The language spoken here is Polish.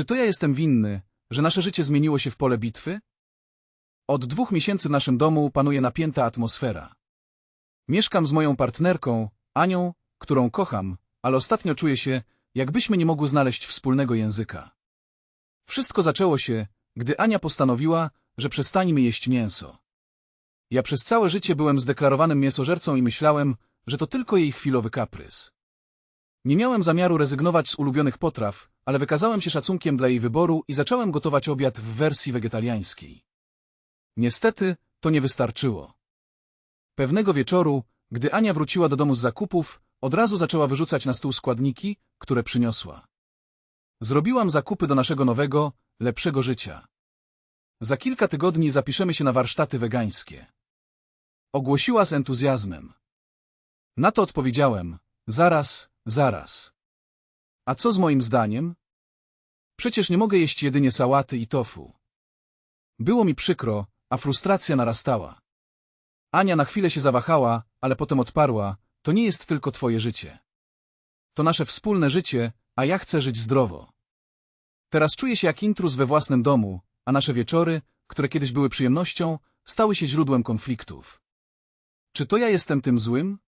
Czy to ja jestem winny, że nasze życie zmieniło się w pole bitwy? Od dwóch miesięcy w naszym domu panuje napięta atmosfera. Mieszkam z moją partnerką, Anią, którą kocham, ale ostatnio czuję się, jakbyśmy nie mogły znaleźć wspólnego języka. Wszystko zaczęło się, gdy Ania postanowiła, że przestaniemy jeść mięso. Ja przez całe życie byłem zdeklarowanym mięsożercą i myślałem, że to tylko jej chwilowy kaprys. Nie miałem zamiaru rezygnować z ulubionych potraw, ale wykazałem się szacunkiem dla jej wyboru i zacząłem gotować obiad w wersji wegetariańskiej. Niestety, to nie wystarczyło. Pewnego wieczoru, gdy Ania wróciła do domu z zakupów, od razu zaczęła wyrzucać na stół składniki, które przyniosła. Zrobiłam zakupy do naszego nowego, lepszego życia. Za kilka tygodni zapiszemy się na warsztaty wegańskie. Ogłosiła z entuzjazmem. Na to odpowiedziałem, zaraz, zaraz. A co z moim zdaniem? Przecież nie mogę jeść jedynie sałaty i tofu. Było mi przykro, a frustracja narastała. Ania na chwilę się zawahała, ale potem odparła, to nie jest tylko twoje życie. To nasze wspólne życie, a ja chcę żyć zdrowo. Teraz czuję się jak intruz we własnym domu, a nasze wieczory, które kiedyś były przyjemnością, stały się źródłem konfliktów. Czy to ja jestem tym złym?